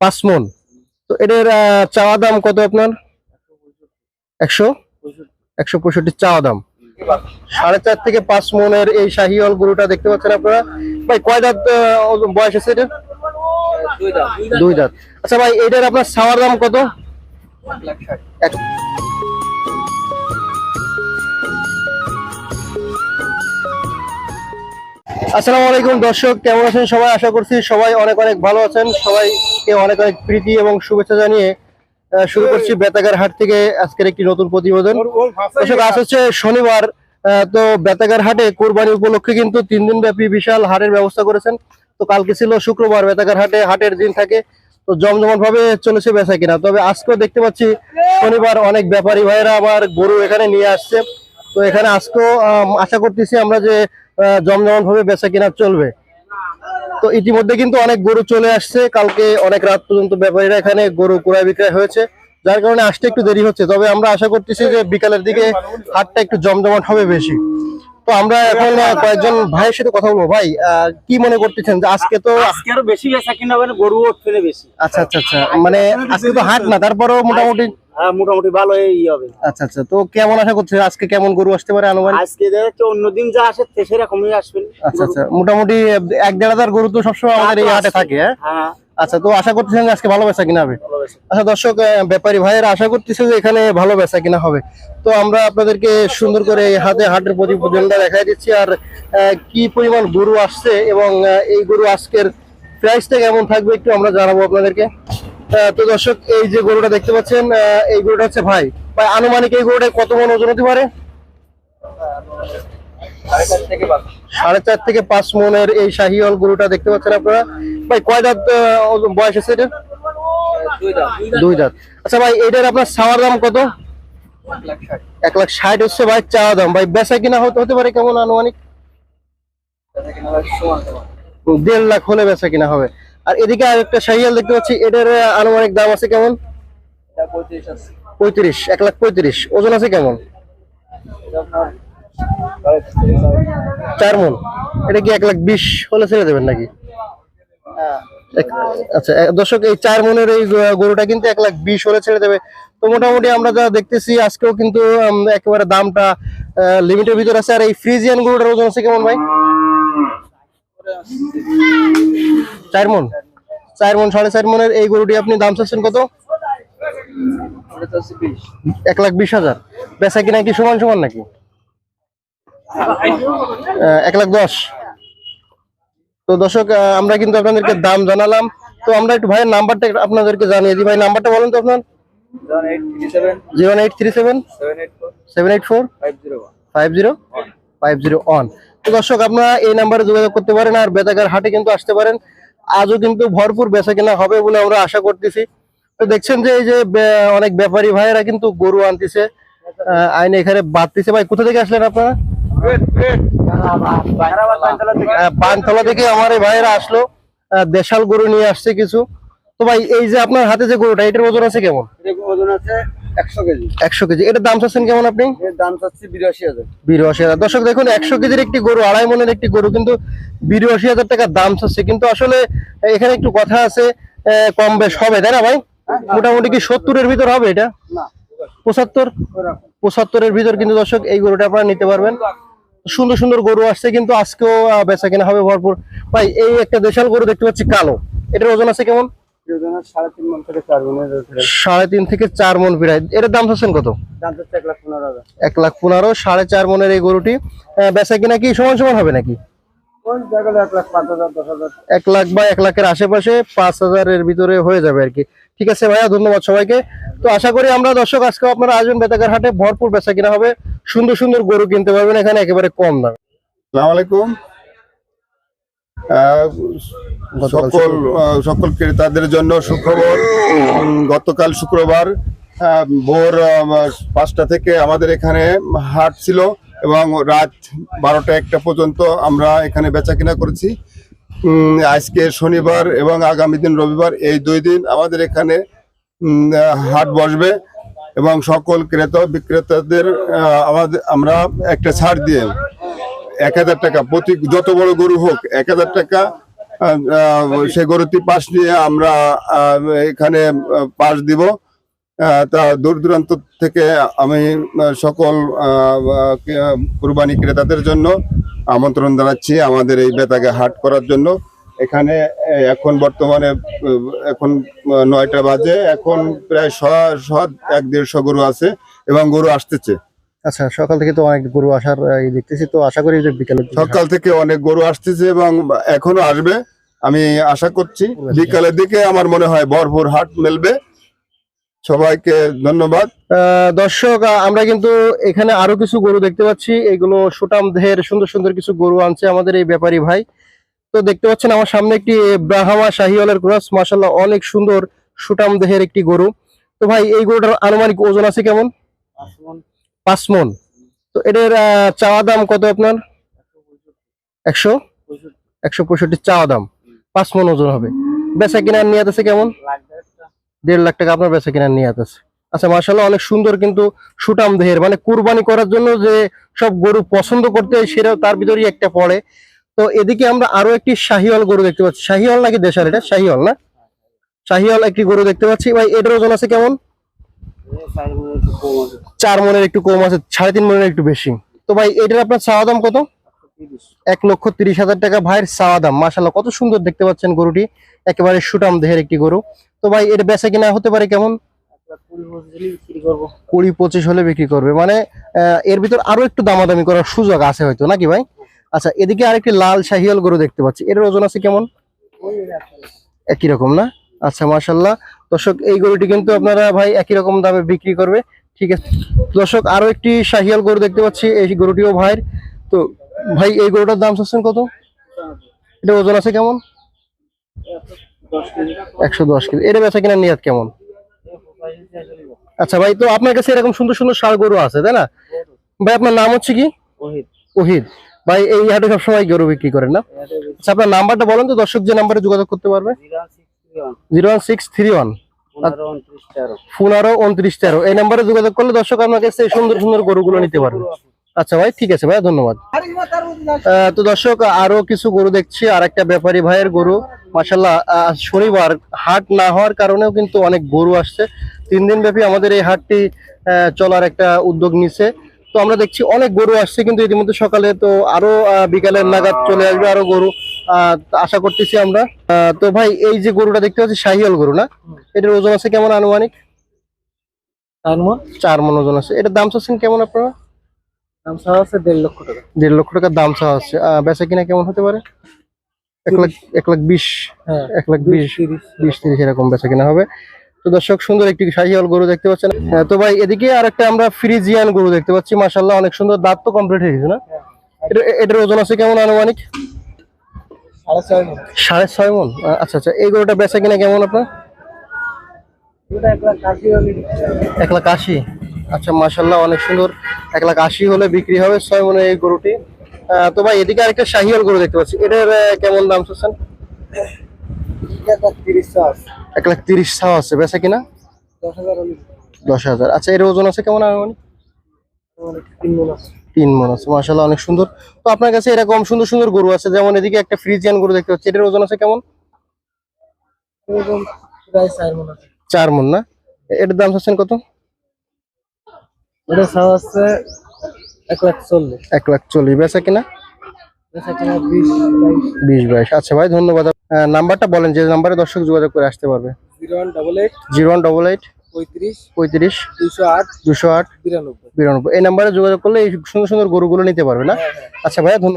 পাঁচ মন তো এটার চাওয়া দাম কত আপনার? একশো? একশো পঁয়ষট্টি চাওয়া দাম। সাড়ে চার থেকে পাঁচ মনের এই শাহিওয়াল গরুটা দেখতে পাচ্ছেন আপনারা। ভাই কয় দাঁত বয়স আছে এটা দুই দাঁত। আচ্ছা ভাই এটার আপনার চাওয়ার দাম কত? এক- আসসালামু আলাইকুম দর্শক কেমন আছেন সবাই? আশা করছি সবাই অনেক অনেক ভালো আছেন। সবাইকে অনেক অনেক প্রীতি এবং শুভেচ্ছা জানিয়ে শুরু করছি বেতাগার হাট থেকে আজকের একটি নতুন প্রতিবেদন। দর্শক আজ হচ্ছে শনিবার তো বেতাগার হাটে কোরবানি উপলক্ষে কিন্তু তিন দিন ব্যাপী বিশাল হাটের ব্যবস্থা করেছেন। তো কালকে ছিল শুক্রবার বেতাগার হাটে হাটের দিন থাকে তো জমজমাট ভাবে চলেছে বেচা কিনা। তবে আজকেও দেখতে পাচ্ছি শনিবার অনেক ব্যাপারী ভাইয়েরা আমার গরু এখানে নিয়ে আসছে। তো এখানে আজকেও আশা করতেছি আমরা যে আহ, জমজমাট ভাবে বেচা কিনা চলবে। তো ইতিমধ্যে কিন্তু অনেক গরু চলে আসছে। কালকে অনেক রাত পর্যন্ত ব্যাপারীরা এখানে গরু ক্রয় বিক্রয় হয়েছে। যার কারণে আসতে একটু দেরি হচ্ছে। তবে আমরা আশা করতেছি যে বিকালের দিকে হাটটা একটু জমজমাট হবে বেশি। তো আমরা এখন কয়েকজন ভাইয়ের সাথে কথা বলব। ভাই কি মনে করতেছেন যে আজকে তো আজকে আরও বেশি বেচা কিনা হবে গরু বেশি। আচ্ছা আচ্ছা আচ্ছা। মানে আজকে তো হাট না তারপরেও মোটামুটি হ্যাঁ মোটামুটি ভালো এই হবে। আচ্ছা আচ্ছা তো কেমন আশা আজকে কেমন গরু আসতে পারে আনুমানিক? আজকে অন্যদিন যা আসে সেরকমই আসবেন। আচ্ছা আচ্ছা মোটামুটি এক দেড় হাজার গরু তো সবসময় আমাদের এই হাটে থাকে হ্যাঁ? হ্যাঁ। আচ্ছা তো আশা করতেছেন আজকে ভালো বেচা কিনা হবে। ভালো আচ্ছা দর্শক ব্যাপারী ভাইয়েরা আশা করতেছে যে এখানে ভালো বেচা কিনা হবে। তো আমরা আপনাদেরকে সুন্দর করে এই হাতে হাটের প্রতিবেদনটা দেখাই দিচ্ছি আর কি পরিমাণ গরু আসছে এবং এই গরু আজকের প্রাইসটা কেমন থাকবে একটু আমরা জানাব আপনাদেরকে। তো দর্শক, এই যে গরুটা দেখতে পাচ্ছেন এই গরুটা হচ্ছে ভাই। ভাই, আনুমানিক এই গরুটা কত মন ওজন হতে পারে? সাড়ে চার থেকে পাঁচ মনের এই শাহিওয়াল গরুটা দেখতে পাচ্ছেন আপনারা। ভাই, কয় দাঁত বয়স আছে এটার? দুই দাঁত। আচ্ছা ভাই, এটার আপনার চাওয়ার দাম কত? এক লাখ ষাট হচ্ছে ভাই চাওয়া দাম। ভাই, বেচা কিনা হতে হতে পারে কেমন আনুমানিক? দেড় লাখ হলে বেচা কিনা হবে। আর এদিকে আরেকটা শাহিয়াল দেখতে পাচ্ছি, এটার আনুমানিক দাম আছে কেমন? পঁয়ত্রিশ, এক লাখ পঁয়ত্রিশ। ওজন আছে কেমন? চার মন। এটা কি এক লাখ বিশ হলে ছেড়ে দেবেন নাকি? আচ্ছা দর্শক, এই চার মনের এই গরুটা কিন্তু এক লাখ বিশ হলে ছেড়ে দেবে। তো মোটামুটি আমরা যা দেখতেছি, আজকেও কিন্তু একেবারে দামটা লিমিটের ভিতর আছে। আর এই ফ্রিজিয়ান গরুটার ওজন আছে কেমন ভাই? চার মন? চার মন, সাড়ে চার মনের এই গরুটি আপনি দাম চাচ্ছেন কত? এক লাখ বিশ হাজার। বেচা কিনা কি সমান সমান নাকি? এক লাখ দশ। তো দর্শক আমরা কিন্তু আপনাদেরকে দাম জানালাম। তো আমরা একটু ভাইয়ের নাম্বারটা আপনাদেরকে জানিয়ে দিই। ভাই, নাম্বারটা বলেন তো আপনার। Zero eight three seven. Seven eight four. Five zero. Five zero one. তো দর্শক, আপনারা এই নাম্বারে যোগাযোগ করতে পারেন আর বেতাগার হাটে কিন্তু আসতে পারেন। আজও কিন্তু ভরপুর বেচা কেনা হবে বলে আমরা আশা করতেছি। তো দেখছেন যে এই যে অনেক ব্যাপারী ভাইয়েরা কিন্তু গরু আনতেছে আইনে এখানে বাঁধতেছে ভাই কোথা থেকে আসলেন আপনারা? পানতলা থেকে। আমার এই ভাইয়েরা আসলো দেশাল গরু নিয়ে আসছে কিছু। তো ভাই এই যে আপনার হাতে যে গরুটা এটার ওজন আছে কেমন? ওজন আছে একশো কেজি। এটার দাম চাচ্ছেন কেমন আপনি? দাম চাচ্ছি বিরাশি হাজার। বিরাশি হাজার। দর্শক দেখুন একশো কেজির একটি গরু আড়াই মনের একটি গরু কিন্তু বিরাশি হাজার টাকা দাম চাচ্ছে। কিন্তু আসলে এখানে একটু কথা আছে কম বেশ হবে তাই না ভাই? মোটামুটি কি সত্তরের ভিতর হবে এটা? পঁচাত্তর? পঁচাত্তরের ভিতর কিন্তু দর্শক এই গরুটা আপনারা নিতে পারবেন। সুন্দর সুন্দর গরু আসছে কিন্তু আজকেও বেচা কেনা হবে ভরপুর। ভাই এই একটা দেশাল গরু দেখতে পাচ্ছি কালো। এটার ওজন আছে কেমন? সাড়ে তিন মন থেকে চার মন প্রায় এটার দাম কত? এক লাখ পনেরো সাড়ে চার মনের এই গরুটি। বেচা কিনা কি সমান সমান হবে নাকি? এক লাখ বা এক লাখের আশেপাশে পাঁচ হাজারের ভিতরে হয়ে যাবে আর কি। ঠিক আছে ভাইয়া ধন্যবাদ সবাইকে। তো আশা করি আমরা দর্শক আজকে আপনারা আসবেন বেতাকার হাটে। ভরপুর বেচা কিনা হবে। সুন্দর সুন্দর গরু কিনতে পারবেন এখানে একেবারে কম দাম। গতকাল সকল সকল ক্রেতাদের জন্য সুখবর। গতকাল শুক্রবার ভোর পাঁচটা থেকে আমাদের এখানে হাট ছিল এবং রাত বারোটা একটা পর্যন্ত আমরা এখানে বেচা কিনা করেছি আজকে শনিবার এবং আগামী দিন রবিবার এই দুই দিন আমাদের এখানে হাট বসবে এবং সকল ক্রেতা বিক্রেতাদের আমাদের আমরা একটা ছাড় দিয়ে এক হাজার টাকা প্রতি যত বড় গরু হোক এক হাজার টাকা আহ, গরুটি পাশ নিয়ে আমরা এখানে পাশ দিব। তা দূর দূরান্ত থেকে আমি সকল কুরবানি ক্রেতাদের জন্য আমন্ত্রণ জানাচ্ছি আমাদের এই বেতাকে হাট করার জন্য। এখানে এখন বর্তমানে এখন নয়টা বাজে এখন প্রায় শ এক দেড়শো গরু আছে এবং গরু আসতেছে। আচ্ছা সকাল থেকে তো অনেক গরু আসার দেখতেছি তো আশা করি যে বিকেলে সকাল থেকে অনেক গরু আসতেছে এবং এখনও আসবে আমি আশা করছি। বিকালের দিকে আমার মনে হয় ভরপুর হাট মেলবে। সবাইকে ধন্যবাদ। আহ, দর্শক আমরা কিন্তু এখানে আরও কিছু গরু দেখতে পাচ্ছি। এগুলো সুটাম দেহের সুন্দর সুন্দর কিছু গরু আনছে আমাদের এই ব্যাপারী ভাই। তো দেখতে পাচ্ছেন আমার সামনে একটি ব্রাহ্মা শাহিওয়ালের ক্রস। মাসাল্লাহ অনেক সুন্দর সুটাম দেহের একটি গরু। তো ভাই এই গরুটার আনুমানিক ওজন আছে কেমন? পাঁচ মন। তো এটার চাওয়া দাম কত আপনার? একশো? একশো পঁয়ষট্টি চাওয়া দাম। পাঁচ মন ওজন হবে। বেচা কিনার নিয়ে আছে কেমন? দেড় লাখ টাকা আপনার বেচা কিনার নিয়ে আছে। আচ্ছা মার্শাল্লাহ অনেক সুন্দর কিন্তু সুটাম দেহের। মানে কুরবানি করার জন্য যে সব গরু পছন্দ করতে সেটা তার ভিতরেই একটা পড়ে। তো এদিকে আমরা আরও একটি শাহিওয়াল গরু দেখতে পাচ্ছি। শাহিওয়াল নাকি দেশার এটা? শাহিওয়াল না? শাহিওয়াল একটি গরু দেখতে পাচ্ছি। ভাই এটার ওজন আছে কেমন? চার মনের একটু কম আছে, সাড়ে তিন মনের একটু বেশি। তো ভাই, এটার আপনার চাওয়া দাম কত? এক লক্ষ তিরিশ হাজার টাকা ভাইয়ের চাওয়া দাম মাসাল্লাহ কত সুন্দর দেখতে পাচ্ছেন গরুটি, একেবারে সুটাম দেহের একটি গরু। তো ভাই, এটা বেচা কিনা হতে পারে কেমন? কুড়ি পঁচিশ হলে বিক্রি করবে মানে এর ভিতর আরও একটু দামাদামি করার সুযোগ আছে হয়তো, নাকি ভাই? আচ্ছা এদিকে আরেকটি লাল শাহিয়াল গরু দেখতে পাচ্ছি এর ওজন আছে কেমন? একই রকম না? আচ্ছা মাশাল্লাহ দর্শক এই গরুটি কিন্তু আপনারা ভাই একই রকম দামে বিক্রি করবে। ঠিক আছে। দর্শক আরও একটি শাহিয়াল গরু দেখতে পাচ্ছি এই গরুটিও ভাইয়ের। তো ভাই এই গরুটার দাম চাচ্ছেন কত? এটা ওজন আছে কেমন? একশো দশ কেজি। এটা বেচা কিনা নিয়াত কেমন? আচ্ছা ভাই তো আপনার কাছে এরকম সুন্দর সুন্দর সার গরু আছে তাই না? ভাই আপনার নাম হচ্ছে কি? ওহিদ। ভাই এই হাটে সবসময় গরু বিক্রি করেন না? আচ্ছা আপনার নাম্বারটা বলেন তো দর্শক যে নাম্বারে যোগাযোগ করতে পারবে। Zero one six three one. পনেরো উনত্রিশ তেরো। এই নাম্বারে যোগাযোগ করলে দর্শক আপনার কাছে সুন্দর সুন্দর গরুগুলো নিতে পারবে। আচ্ছা ভাই ঠিক আছে ভাই ধন্যবাদ। তো দর্শক আরও কিছু গরু দেখছি আর একটা ব্যাপারী ভাইয়ের গরু। মাসাল্লাহ শনিবার। হাট না হওয়ার কারণেও কিন্তু অনেক গরু আসছে। তিন দিন ব্যাপী আমাদের এই হাটটি চলার একটা উদ্যোগ নিছে। তো আমরা দেখছি অনেক গরু আসছে কিন্তু ইতিমধ্যে সকালে তো আরও বিকালের নাগাদ চলে আসবে আরও গরু আশা করতেছি আমরা। তো ভাই এই যে গরুটা দেখতে পাচ্ছি শাহিয়াল গরু না? এটার ওজন আছে কেমন আনুমানিক? চার মন। ওজন আছে। এটার দাম চাচ্ছেন কেমন আপনারা? দেড় লক্ষ টাকা। দেড় লক্ষ টাকার দাম চাওয়া বেচা কিনা কেমন হতে পারে? এক লাখ এক লাখ বিশ হ্যাঁ এক লাখ বিশ বিশ তিরিশ এরকম বেচা কিনা হবে। তো দর্শক সুন্দর একটি শাহিয়াল গরু দেখতে পাচ্ছেন। তো ভাই এদিকে আর একটা আমরা ফ্রিজিয়ান গরু দেখতে পাচ্ছি। মাসাল্লাহ অনেক সুন্দর দাঁত তো কমপ্লিট হয়ে গেছে না? এটা- এটার ওজন আছে কেমন আনুমানিক? সাড়ে ছয় মন। আচ্ছা আচ্ছা এই গরুটা বেচা কিনা কেমন আপনার? এক লাখ আশি আচ্ছা মাসাল্লাহ অনেক সুন্দর। এক লাখ আশি হলে বিক্রি হবে ছয় মনে এই গরুটি। তো ভাই এদিকে আরেকটা শাহিয়াল গরু দেখতে পাচ্ছি। এটার কেমন দাম চাচ্ছেন? এক লাখ তিরিশ ছাও আছে বেচা কিনা? দশ হাজার আচ্ছা এর ওজন আছে কেমন আনুমানিক? তিন মন আছে। তিন মন আছে মাসাল্লাহ অনেক সুন্দর। তো আপনার কাছে এরকম সুন্দর সুন্দর গরু আছে যেমন এদিকে একটা ফ্রিজিয়ান গরু দেখতে পাচ্ছি এটার ওজন আছে কেমন? চার মন না? এটার দাম চাচ্ছেন কত? আছে এক লাখ চল্লিশ। এক লাখ চল্লিশ বেচা কিনা? বিশ বাইশ। আচ্ছা ভাই ধন্যবাদ। নাম্বারটা বলেন যে নাম্বারে দর্শক যোগাযোগ করে আসতে পারবে। Zero one double eight zero one double eight পঁয়ত্রিশ পঁয়ত্রিশ দুশো আট দুশো আট বিরানব্বই। বিরানব্বই। এই নাম্বারে যোগাযোগ করলে এই সুন্দর সুন্দর গরুগুলো নিতে পারবে না? আচ্ছা ভাইয়া ধন্যবাদ।